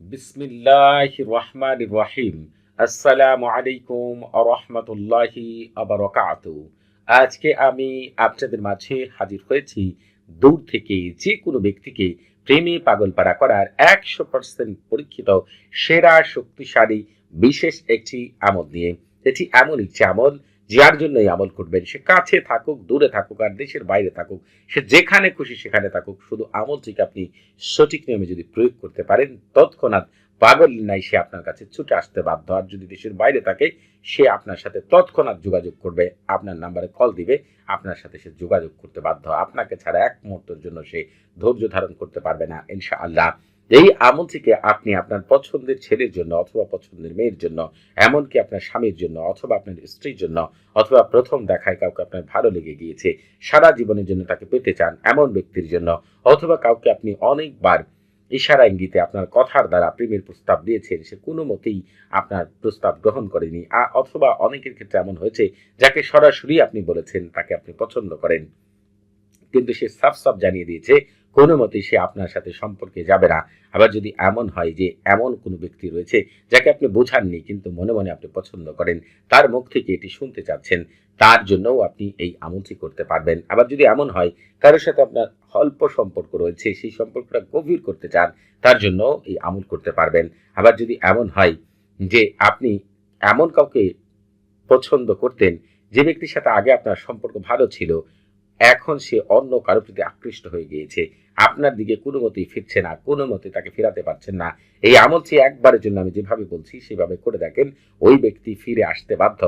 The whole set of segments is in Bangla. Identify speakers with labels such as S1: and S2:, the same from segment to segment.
S1: বিসমিল্লাহ রহমান রহিম। আসসালামু আলাইকুম রহমতুল্লাহি আবরকাত আজকে আমি আপনাদের মাঝে হাজির হয়েছি দূর থেকে যে কোনো ব্যক্তিকে প্রেমে পাগলপাড়া করার একশো পার্সেন্ট পরীক্ষিত, সেরা, শক্তিশালী, বিশেষ একটি আমল নিয়ে। এটি এমন একটি আমল যার জন্য এই আমল করবেন। সে কাছে থাকুক, দূরে থাকুক আর দেশের বাইরে থাকুক। সে যেখানে খুশি সেখানে থাকুক। শুধু আমলটিকে আপনি সঠিক নিয়মে যদি প্রয়োগ করতে পারেন, তৎক্ষণাৎ পাগল নাই সে আপনার কাছে ছুটে আসতে বাধ্য। আর যদি দেশের বাইরে থাকে, সে আপনার সাথে তৎক্ষণাৎ যোগাযোগ করবে। আপনার নাম্বারে কল দিবে। আপনার সাথে সে যোগাযোগ করতে বাধ্য। আপনাকে ছাড়া এক মুহূর্তের জন্য সে ধৈর্য ধারণ করতে পারবে না। ইনশাআল্লাহ। এই আমলটিকে আপনি আপনার পছন্দের ছেলের জন্য অথবা পছন্দের মেয়ের জন্য, এমনকি আপনার স্বামীর জন্য অথবা আপনার স্ত্রীর জন্য অথবা প্রথম দেখায় কাউকে আপনার ভালো লেগে গিয়েছে, সারা জীবনের জন্য তাকে পেতে চান এমন ব্যক্তির জন্য, অথবা কাউকে আপনি অনেকবার ইশারা ইঙ্গিতে আপনার কথার দ্বারা প্রেমের প্রস্তাব দিয়েছেন, সে কোনো মতেই আপনার প্রস্তাব গ্রহণ করেনি অথবা অনেকের ক্ষেত্রে এমন হয়েছে যাকে সরাসরি আপনি বলেছেন তাকে আপনি পছন্দ করেন। কিন্তু সে সাফ সাফ জানিয়ে দিয়েছে কোনো মতেই সে আপনার সাথে সম্পর্কে যাবে না। আবার যদি এমন হয় যে এমন কোনো ব্যক্তি রয়েছে যাকে আপনি বোঝাননি কিন্তু মনে মনে আপনি পছন্দ করেন, তার মুখ থেকে এটি শুনতে চাচ্ছেন, তার জন্যও আপনি এই আমলটি করতে পারবেন। আবার যদি এমন হয়, কারোর সাথে আপনার অল্প সম্পর্ক রয়েছে, সেই সম্পর্কটা গভীর করতে চান, তার জন্য এই আমল করতে পারবেন। আবার যদি এমন হয় যে আপনি এমন কাউকে পছন্দ করতেন, যে ব্যক্তির সাথে আগে আপনার সম্পর্ক ভালো ছিল এখন সে অন্য কারোর প্রতি আকৃষ্ট হয়ে গিয়েছে। আপনার দিকে কোনো মতেই ফিরছে না, কোনো মতে তাকে ফেরাতে পারছেন না। এই আমলটি একবারের জন্য আমি যেভাবে বলছি, সেভাবে করে দেখেন, ওই ব্যক্তি ফিরে আসতে বাধ্য।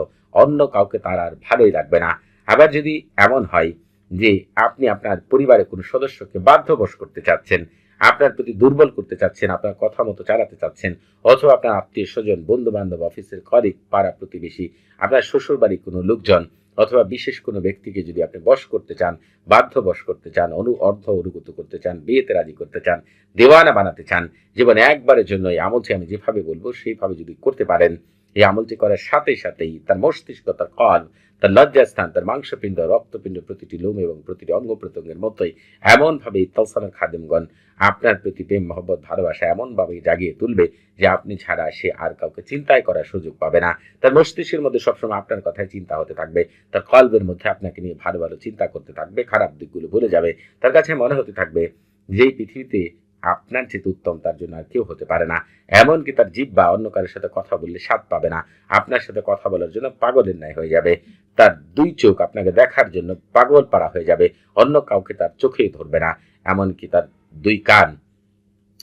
S1: অন্য কাউকে তার আর ভালোই লাগবে না। আবার যদি এমন হয় যে আপনি আপনার পরিবারের কোনো সদস্যকে বাধ্যবশ করতে চাচ্ছেন, আপনার প্রতি দুর্বল করতে চাচ্ছেন, আপনার কথা মতো চালাতে চাচ্ছেন, অথবা আপনার আত্মীয় স্বজন বন্ধু বান্ধব অফিসের কলিগ পাড়া প্রতিবেশী, আপনার শ্বশুর বাড়ির কোনো লোকজন অথবা বিশেষ কোনো ব্যক্তিকে যদি আপনি বশ করতে চান বাধ্য বশ করতে চান, অনু, অর্ধ অনুগত করতে চান, বিয়েতে রাজি করতে চান, দেওয়ানা বানাতে চান, জীবনে একবারের জন্য এই আমলটি আমি যেভাবে বলব সেইভাবে যদি করতে পারেন এই আমলটি করার সাথে সাথেই তার মস্তিষ্ক, তার কল তার লজ্জাস্থান, তার মাংসপিণ্ড, রক্তপিণ্ড প্রতিটি লোম এবং প্রতিটি অঙ্গ প্রত্যঙ্গের মতোই এমনভাবে তলসানের খাদেমগণ আপনার প্রতি প্রেম, মহব্বত, ভালোবাসা এমনভাবে জাগিয়ে তুলবে যে আপনি ছাড়া সে আর কাউকে চিন্তাই করার সুযোগ পাবে না। তার মস্তিষ্কের মধ্যে সবসময় আপনার কথাই চিন্তা হতে থাকবে, তার কল্পের মধ্যে আপনাকে নিয়ে ভালো ভালো চিন্তা করতে থাকবে, খারাপ দিকগুলো ভুলে যাবে, তার কাছে মনে হতে থাকবে যে এই পৃথিবীতে আপনার চেয়ে উত্তম, তার জন্য আর কেউ হতে পারে না। এমনকি তার জীব বা অন্য কারোর সাথে কথা বললে স্বাদ পাবে না। আপনার সাথে কথা বলার জন্য পাগলের ন্যায় হয়ে যাবে। তার দুই চোখ আপনাকে দেখার জন্য পাগল পাড়া হয়ে যাবে। অন্য কাউকে তার চোখেই ধরবে না। এমনকি তার দুই কান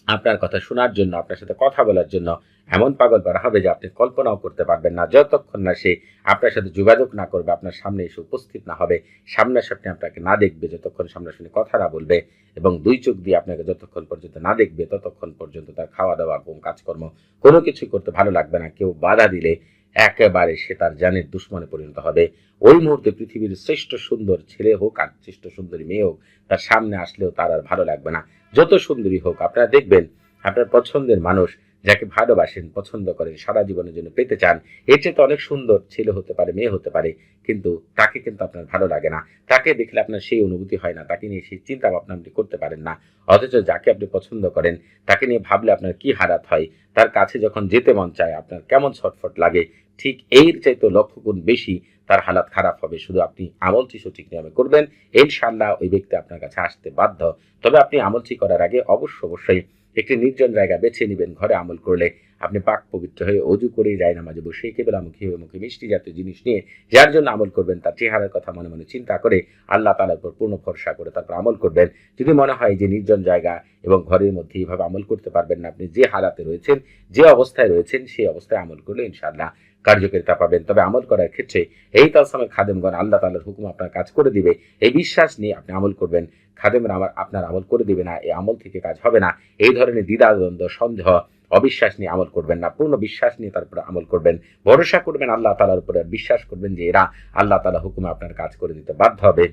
S1: আপনার কথা শোনার জন্য, আপনার সাথে কথা বলার জন্য এমন পাগল পাড়া হবে যে আপনি কল্পনাও করতে পারবেন না। যতক্ষণ না সে আপনার সাথে যোগাযোগ না করবে, আপনার সামনে এসে উপস্থিত না হবে, সামনাসামনি আপনাকে না দেখবে, যতক্ষণ সামনাসামনি কথা না বলবে এবং দুই চোখ দিয়ে আপনাকে যতক্ষণ পর্যন্ত না দেখবে, ততক্ষণ পর্যন্ত তার খাওয়া দাওয়া ঘুম, কাজকর্ম কোনো কিছু করতে ভালো লাগবে না। কেউ বাধা দিলে একেবারে সে তার জানের দুশ্মনে পরিণত হবে। ওই মুহূর্তে পৃথিবীর শ্রেষ্ঠ সুন্দর ছেলে হোক আর শ্রেষ্ঠ সুন্দরী মেয়ে হোক, তার সামনে আসলেও তার আর ভালো লাগবে না। যত সুন্দরী হোক, আপনারা দেখবেন, আপনার পছন্দের মানুষ যাকে ভালোবাসেন, পছন্দ করেন, সারা জীবনের জন্য পেতে চান। এর চেয়ে তো অনেক সুন্দর ছেলে হতে পারে, মেয়ে হতে পারে, কিন্তু তাকে কিন্তু আপনার ভালো লাগে না। তাকে দেখলে আপনার সেই অনুভূতি হয় না, তাকে নিয়ে সেই চিন্তা ভাবনা আপনি করতে পারেন না। অথচ যাকে আপনি পছন্দ করেন, তাকে নিয়ে ভাবলে আপনার কি হারাত হয়? তার কাছে যখন যেতে মন চায়, আপনার কেমন ছটফট লাগে? ঠিক এর চাইতে লক্ষ গুণ বেশি তার হালাত খারাপ হবে। শুধু আপনি আমলটি সঠিক নিয়মে করবেন ইনশাল্লাহ ওই ব্যক্তি আপনার কাছে আসতে বাধ্য। তবে আপনি আমলটি করার আগে অবশ্য অবশ্যই একটি নির্জন জায়গা বেছে নেবেন, ঘরে আমল করলে আপনি পাক পবিত্র হয়ে অজু করেই নামাজে বসে কেবলা মুখে হয়ে মুখে মিষ্টি জাতীয় জিনিস নিয়ে যার জন্য আমল করবেন, তার চেহারার কথা মনে মনে চিন্তা করে আল্লাহ তালার উপর পূর্ণ ভরসা করে তারপর আমল করবেন। যদি মনে হয় যে নির্জন জায়গা এবং ঘরের মধ্যে এইভাবে আমল করতে পারবেন না, আপনি যে হালাতে রয়েছেন, যে অবস্থায় রয়েছেন, সেই অবস্থায় আমল করলে ইনশাআল্লাহ কার্যকারিতা পাবেন। তবে আমল করার ক্ষেত্রে এই তালসামের খাদেমগণ আল্লাহ তালার হুকুম আপনার কাজ করে দিবে। এই বিশ্বাস নিয়ে আপনি আমল করবেন। খাদেমরা আমার আপনার আমল করে দিবে না, এই আমল থেকে কাজ হবে না। এই ধরনের দ্বিধাদ্বন্দ্ব, সন্দেহ, অবিশ্বাস নিয়ে আমল করবেন না। পূর্ণ বিশ্বাস নিয়ে তারপরে আমল করবেন। ভরসা করবেন আল্লাহ তালার উপরে বিশ্বাস করবেন যে এরা আল্লাহ তালা হুকুমে আপনার কাজ করে দিতে বাধ্য হবে।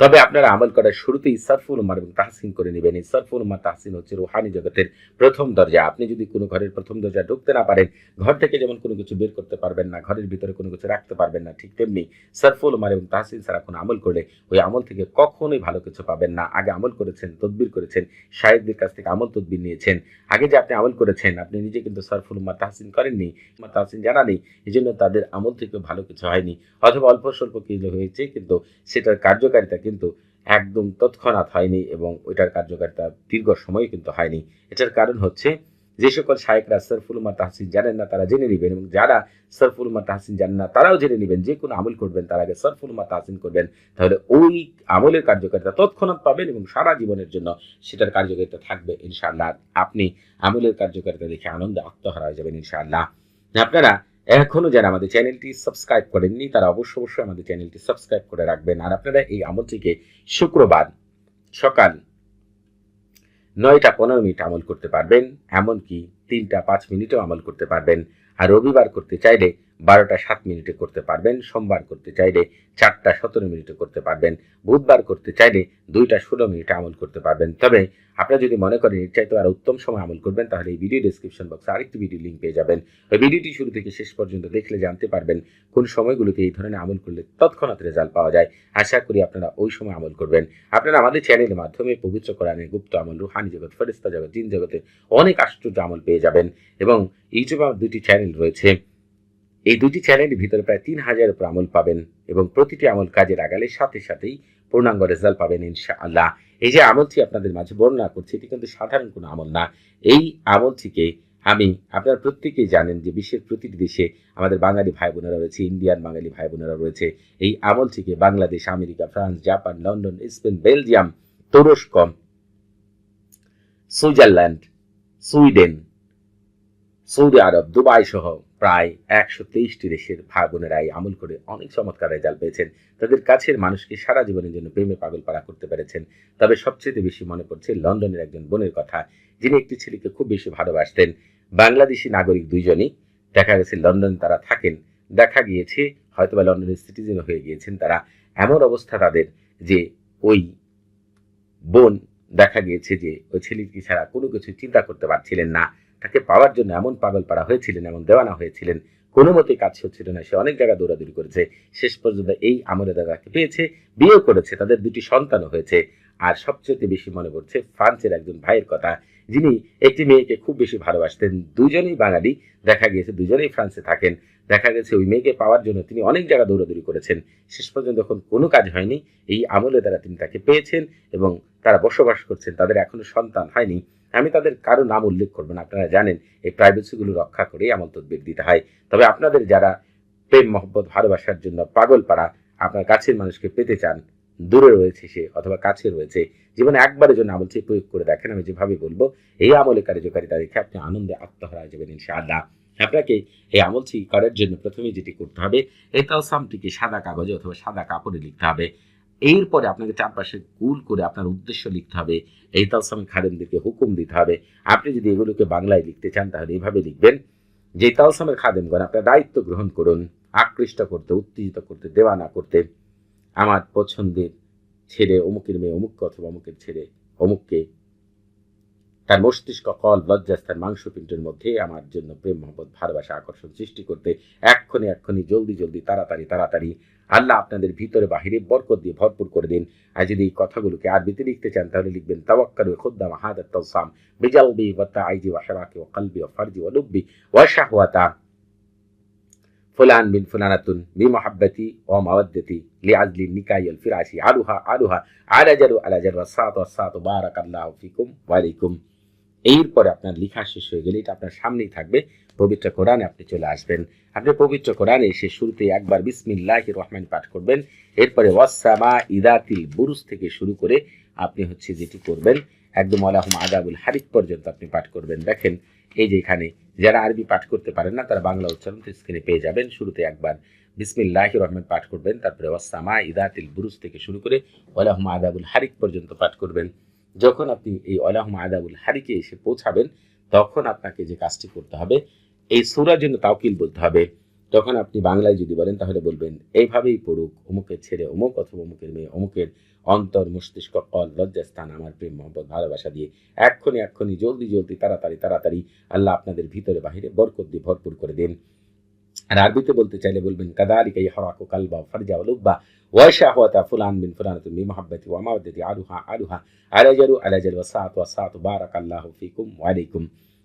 S1: তবে আপনারা আমল করার শুরুতেই সরফুল উমার এবং তাহসিন করে নেবেন। এই সরফুল উমার, তাহসিন হচ্ছে রুহানি জগতের প্রথম দরজা। আপনি যদি কোনো ঘরের প্রথম দরজা ঢুকতে না পারেন, ঘর থেকে যেমন কোনো কিছু বের করতে পারবেন না, ঘরের ভিতরে কোনো কিছু রাখতে পারবেন না, ঠিক তেমনি সরফুল উমার এবং তাহসিন ছাড়া কোনো আমল করলে ওই আমল থেকে কখনোই ভালো কিছু পাবেন না। আগে আমল করেছেন, তদবির করেছেন শাহেদদের কাছ থেকে আমল তদবির নিয়েছেন। আগে যে আপনি আমল করেছেন, আপনি নিজে কিন্তু সরফুল উমার, তাহসিন করেননি, উমার, তাহসিন জানা নেই এই জন্য তাদের আমল থেকে ভালো কিছু হয়নি। অথবা অল্প স্বল্প কিছু হয়েছে, কিন্তু সেটার কার্যকারিতা কিন্তু একদম তৎক্ষণাৎ হয়নি এবং ওইটার কার্যকারিতা দীর্ঘ সময় কিন্তু হয়নি। এটার কারণ হচ্ছে যে সকল শায়েকরা সরফুলমা তাহসিন জানেন না, তারা জেনে নেবেন এবং যারা সরফুলমা তাহসিন জানেন না, তারাও জেনে নেবেন যে কোনো আমল করবেন, তার আগে সরফুলমা তাহসিন করবেন, তাহলে ওই আমলের কার্যকারিতা তৎক্ষণাৎ পাবেন এবং সারা জীবনের জন্য সেটার কার্যকারিতা থাকবে ইনশাআল্লাহ। আপনি আমলের কার্যকারিতা দেখে আনন্দে আত্মহারা হয়ে যাবেন ইনশাআল্লাহ। আপনারা এখনও যারা আমাদের চ্যানেলটি সাবস্ক্রাইব করেননি, তারা অবশ্য অবশ্যই আমাদের চ্যানেলটি সাবস্ক্রাইব করে রাখবেন। আর আপনারা এই আমলটিকে শুক্রবার সকাল নয়টা পনেরো মিনিট আমল করতে পারবেন, এমনকি তিনটা পাঁচ মিনিটও আমল করতে পারবেন। আর রবিবার করতে চাইলে বারোটা সাত মিনিটে করতে পারবেন, সোমবার করতে চাইলে চারটা সতেরো মিনিটে করতে পারবেন, বুধবার করতে চাইলে দুইটা ষোলো মিনিটে আমল করতে পারবেন। তবে আপনারা যদি মনে করেন এর চাইতে আর উত্তম সময় আমল করবেন, তাহলে এই ভিডিও ডিসক্রিপশন বক্সে আরেকটি ভিডিও লিঙ্ক পেয়ে যাবেন। ওই ভিডিওটি শুরু থেকে শেষ পর্যন্ত দেখলে জানতে পারবেন কোন সময়গুলোতে এই ধরনের আমল করলে তৎক্ষণাৎ রেজাল্ট পাওয়া যায়। আশা করি আপনারা ওই সময় আমল করবেন। আপনারা আমাদের চ্যানেলের মাধ্যমে পবিত্র কোরআনের গুপ্ত আমল, রুহানি জগৎ ফেরিস্তা জগৎ, জিন জগতে অনেক আশ্চর্য আমল পেয়ে যাবেন এবং ইউটিউবে আমার দুটি চ্যানেল রয়েছে এই দুটি চ্যানেলের ভিতরে প্রায় তিন হাজারের উপর আমল পাবেন এবং প্রতিটি আমল কাজে লাগালে সাথে সাথেই পূর্ণাঙ্গ রেজাল্ট পাবেন ইনশাআল্লাহ। এই যে আমলটি আপনাদের মাঝে বর্ণনা করছি, এটি কিন্তু সাধারণ কোনো আমল না। এই আমলটিকে আমি, আপনারা প্রত্যেকেই জানেন যে বিশ্বের প্রতিটি দেশে আমাদের বাঙালি ভাই বোনেরা রয়েছে, ইন্ডিয়ান বাঙালি ভাই বোনেরা রয়েছে। এই আমলটিকে Bangladesh, America, France, Japan, London, Spain, Belgium, তুরস্ক, সুইজারল্যান্ড, সুইডেন, সৌদি আরব, দুবাই সহ প্রায় একশো তেইশটি দেশের ভাই বোনেরা এই আমল করে অনেক চমৎকার রেজাল্ট পেয়েছেন। তাদের কাছের মানুষকে সারা জীবনের জন্য প্রেমে পাগল পাড়া করতে পেরেছেন। তবে সবচেয়ে বেশি মনে পড়ছে লন্ডনের একজন বোনের কথা, যিনি একটি ছেলেকে খুব বেশি ভালোবাসতেন। বাংলাদেশি নাগরিক দুইজনই। দেখা গেছে লন্ডন তারা থাকেন। দেখা গিয়েছে, হয়তোবা লন্ডনের সিটিজেন হয়ে গিয়েছেন তারা। এমন অবস্থা তাদের যে ওই বোন দেখা গিয়েছে যে ওই ছেলেটি ছাড়া কোনো কিছু চিন্তা করতে পারছিলেন না। তাকে পাওয়ার জন্য এমন পাগল পাড়া হয়েছিলেন, এমন দেওয়ানা হয়েছিলেন, কোনো মতেই কাজ হচ্ছিল না। সে অনেক জায়গা দৌড়াদৌড়ি করেছে। শেষ পর্যন্ত এই আমলে দাদাকে পেয়েছে, বিয়েও করেছে, তাদের দুটি সন্তানও হয়েছে। আর সবচেয়ে বেশি মনে পড়ছে ফ্রান্সের একজন ভাইয়ের কথা, যিনি একটি মেয়েকে খুব বেশি ভালোবাসতেন। দুজনেই বাঙালি, দেখা গিয়েছে দুজনেই ফ্রান্সে থাকেন। দেখা গেছে ওই মেয়েকে পাওয়ার জন্য তিনি অনেক জায়গা দৌড়াদৌড়ি করেছেন। শেষ পর্যন্ত যখন কোনো কাজ হয়নি। এই আমলে দ্বারা তিনি তাকে পেয়েছেন এবং তারা বসবাস করছেন, তাদের এখনও সন্তান হয়নি। আমি তাদের কারও নাম উল্লেখ করব না। আপনারা জানেন, এই প্রাইভেসিগুলো রক্ষা করে আমল তদবির দিতে হয়। তবে আপনাদের যারা প্রেম, মহব্বত, ভালোবাসার জন্য পাগল পাড়া আপনার কাছের মানুষকে পেতে চান, দূরে রয়েছে সে অথবা কাছে রয়েছে, জীবনে একবারের জন্য আমল চেয়ে প্রয়োগ করে দেখেন, আমি যেভাবে বলব, এই আমলে কার্যকারিতা দেখে আপনি আনন্দে আত্মহারা যাবেন ইনশাআল্লাহ। আপনাকে এই আমলটি করার জন্য প্রথমে যেটি করতে হবে, এই তালসামটিকে সাদা কাগজে অথবা সাদা কাপড়ে লিখতে হবে। এরপরে আপনাকে চারপাশে গুল করে আপনার উদ্দেশ্য লিখতে হবে এই তালসাম খাদেমদেরকে হুকুম দিতে হবে। আপনি যদি এগুলোকে বাংলায় লিখতে চান, তাহলে এভাবে লিখবেন, যে তালসামের খাদেমগণ, আপনার দায়িত্ব গ্রহণ করুন, আকৃষ্ট করতে, উত্তেজিত করতে, দেওয়া না করতে। আমার পছন্দের ছেড়ে অমুকের মেয়ে অমুককে অথবা অমুকের ছেড়ে অমুককে তার মস্তিষ্ক কল, লজ্জাস্থান, মাংসপিণ্ডের মধ্যে আমার জন্য প্রেম, মহব্বত, ভালোবাসা, আকর্ষণ সৃষ্টি করতে এক্ষণে এক্ষণে, জলদি জলদি, তাড়াতাড়ি তাড়াতাড়ি। আল্লাহ আপনাদের ভিতরে বাহিরে বরকত দিয়ে ভরপুর করে দিন। আর যদি এই কথাগুলোকে আরবিতে লিখতে চান, তাহলে লিখবেন তাওয়াক্কালু খুদ্দাম হাদাত তাওসাম বিজালবি ওয়া তাইজি ওয়া শারাকি ওয়া কলবি ওয়া ফারজি ওয়া লুব্বি ওয়া ফুলান বিন ফুলানাতুন বিমহাব্বতি ও মাওয়াদ্দতি লিআজলি নিকাই আল ফিরাশি আলুহা আলুহা আলাজারু আলাজারু ওয়াসাত ওয়াসাত বারাকাল্লাহু ফিকুম ওয়া আলাইকুম এরপরে আপনার লেখা শেষ হয়ে গেলে এটা আপনার সামনেই থাকবে। পবিত্র কোরআনে আপনি চলে আসবেন। আপনি পবিত্র কোরআনে এসে শুরুতে একবার বিসমিল্লাহ রহমান পাঠ করবেন। এরপরে ওয়াসামা ইদাতিল বুরুজ থেকে শুরু করে আপনি হচ্ছে যেটি করবেন, একদম আলাহম আদাবুল হারিক পর্যন্ত আপনি পাঠ করবেন। দেখেন, এই যে এখানে যারা আরবি পাঠ করতে পারেন না, তারা বাংলা উচ্চারণ স্ক্রিনে পেয়ে যাবেন। শুরুতে একবার বিসমিল্লাহ রহমান পাঠ করবেন, তারপরে ওয়াসামা ইদাতিল বুরুজ থেকে শুরু করে আলাহম আদাবুল হারিক পর্যন্ত পাঠ করবেন। যখন আপনি এই আলাহম আদাবুল হারিকে এসে পৌঁছাবেন, তখন আপনাকে যে কাজটি করতে হবে, এই সুরার জন্য তাওকিল বলতে হবে। তখন আপনি বাংলায় যদি বলেন, তাহলে বলবেন, এইভাবেই পড়ুক, অমুকের ছেড়ে অমুক অথবা অমুকের মেয়ে, অমুকের অন্তর, মস্তিষ্ক, কল, লজ্জাস্থান, আমার প্রেম, মহব্বত, ভালোবাসা দিয়ে এক্ষুনি এক্ষুনি জলদি জলদি, তাড়াতাড়ি তাড়াতাড়ি আল্লাহ আপনাদের ভিতরে বাহিরে বরকত দিয়ে ভরপুর করে দিন। আর আরবিতে বলতে চাইলে বলবেন, কাদালিকা ইহরাকু কালবা ফারজা ওয়ালুব্বা ওয়াশাহওয়াতা ফুলান বিন ফুলানাতুন বিমাহাব্বাতি ওয়া মাওয়াদ্দাতি আলুহা আলুহা আলাজারু আলাজাল ওয়াসাত ওয়াসাত বারাকাল্লাহু ফিকুম ওয়া আলাইকুম।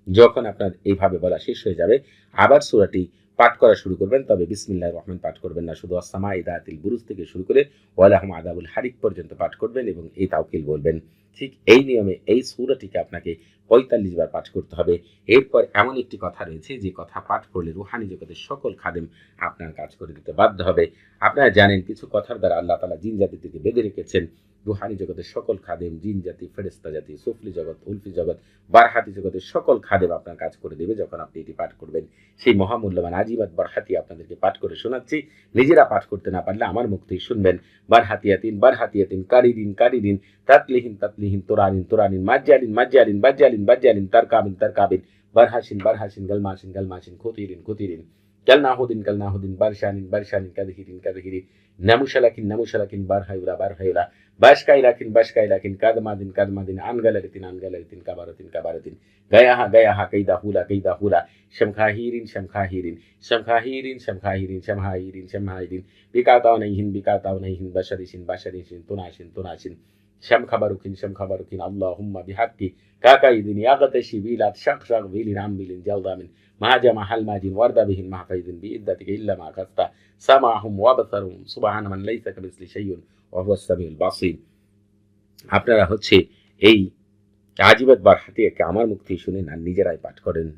S1: যখন আপনার এইভাবে বলা শেষ হয়ে যাবে, আবার সূরাটি পাঠ করা শুরু করবেন, তবে বিসমিল্লাহির রহমান পাঠ করবেন না, শুধু আসামা ইদাতিল বুরুজ থেকে শুরু করে ওয়ালাহুম আদাবুল হারিক পর্যন্ত পাঠ করবেন এবং এই তাওকিল বলবেন। ঠিক এই নিয়মে এই সুরাটিকে আপনাকে পঁয়তাল্লিশ বার পাঠ করতে হবে। এরপর এমন একটি কথা রয়েছে, যে কথা পাঠ করলে রুহানি জগতের সকল খাদেম আপনার কাজ করে দিতে বাধ্য হবে। আপনারা জানেন কিছু কথার দ্বারা আল্লাহ তালা জিন জাতি থেকে বেঁধে রেখেছেন। রুহানি জগতের সকল খাদেম, জিন জাতি ফেরেস্তা জাতি, সুফলি জগৎ, উলফি জগৎ, বারহাতি জগতের সকল খাদেম আপনার কাজ করে দেবে যখন আপনি এটি পাঠ করবেন। সেই মহামূল্যবান আজিবাদ বারহাতি আপনাদেরকে পাঠ করে শোনাচ্ছি। নিজেরা পাঠ করতে না পারলে আমার মুখ থেকে শুনবেন। বারহাতিয়াতিন বারহাতিয়াতিন, কারিদিন কারিদিন, তাতলিহিন তাতলিহিন, তোরানিন তোরানিন, মাজ্জালিন মাজ্জালিন, বাজ্জালিন বাজ্জালিন, তারকাবিন তারকাবিন, বারহাসিন বারহাসিন, গলমাসিন গলমাসিন, খুতিরিন খুতিরিন। كالناهودين كالناهودين برشان برشان كذهيرين كذهيرين نمشلكين نمشلكين برهيولا برهيولا باشكايلاكين باشكايلاكين كادمادين كادمادين عنغلرتين عنغلرتين كبارتين كبارتين غياها غياها كيدا هولا كيدا هولا شمخاهيرين شمخاهيرين شمخاهيرين شمخاهيرين شمخاهيرين شمخاهيرين بكاتاونيهن بكاتاونيهن بشريشين بشريشين تناشين تناشين شمخبركين شمخبركين اللهم بحقي كاكايدين يغتشي بيلات شق شق بيلين عمبيلين جلدامين ما جمع حلماج ورد بهم مع فيض بإدتك إلا ما أخذت سمعهم وبصرهم سبحان من ليس كمثل شيء وهو السميع البصير আপনারা হচ্ছে এই আজিবাদ বার হাতে একে আমার মুখ থেকে শুনেন আর নিজেরাই পাঠ করেন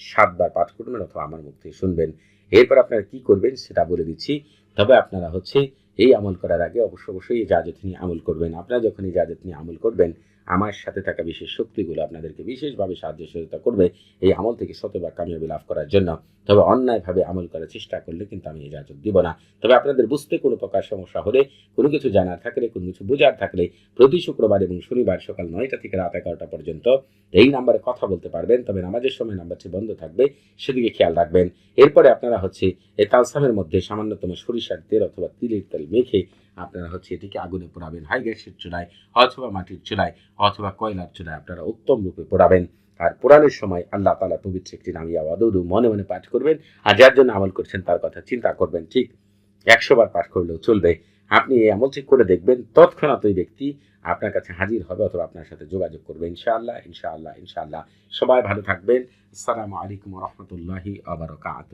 S1: সাতবার পাঠ করবেন অথবা আমার মুখ থেকে শুনবেন এরপর আপনারা কি করবেন সেটা বলে দিচ্ছি তবে আপনারা হচ্ছে এই আমল করার আগে অবশ্য অবশ্যই এই জাজত নিয়ে আমল করবেন। আপনারা যখন এই জাজত নিয়ে আমল করবেন আমার সাথে থাকা বিশেষ শক্তিগুলো আপনাদেরকে বিশেষভাবে সাহায্য সহযোগিতা করবে। এই আমল থেকে শতবার কামিয়াবি লাভ করার জন্য। তবে অন্যায়ভাবে আমল করার চেষ্টা করলে কিন্তু আমি ইজাজত দিব না। তবে আপনাদের বুঝতে কোনো প্রকার সমস্যা হলে, কোনো কিছু জানার থাকলে, কোনো কিছু বোঝার থাকলে প্রতি শুক্রবার এবং শনিবার সকাল নয়টা থেকে রাত এগারোটা পর্যন্ত এই নাম্বারে কথা বলতে পারবেন। তবে নামাজের সময় নাম্বারটি বন্ধ থাকবে, সেদিকে খেয়াল রাখবেন। এরপরে আপনারা হচ্ছে এই তালসামের মধ্যে সামান্যতম সরিষার তেল অথবা তিলের তেল মেখে আপনারা হচ্ছে এটিকে আগুনে পোড়াবেন। হাই গ্যাসের চুলায় অথবা মাটির চুলায় অথবা কয়লার চুলায় আপনারা উত্তম রূপে পোড়াবেন। আর পোড়ানোর সময় আল্লাহ তালা পবিত্র একটি নামিয়া ওয়াদুদু মনে মনে পাঠ করবেন। আর যার জন্য আমল করছেন তার কথা চিন্তা করবেন। ঠিক একশো বার পাঠ করলেও চলবে। আপনি এই আমল ঠিক করে দেখবেন, তৎক্ষণাৎ ওই ব্যক্তি আপনার কাছে হাজির হবে অথবা আপনার সাথে যোগাযোগ করবে। ইনশাআল্লাহ ইনশাআল্লাহ ইনশাআল্লাহ। সবাই ভালো থাকবেন। আসসালামু আলাইকুম রহমতুল্লাহি আবরকাত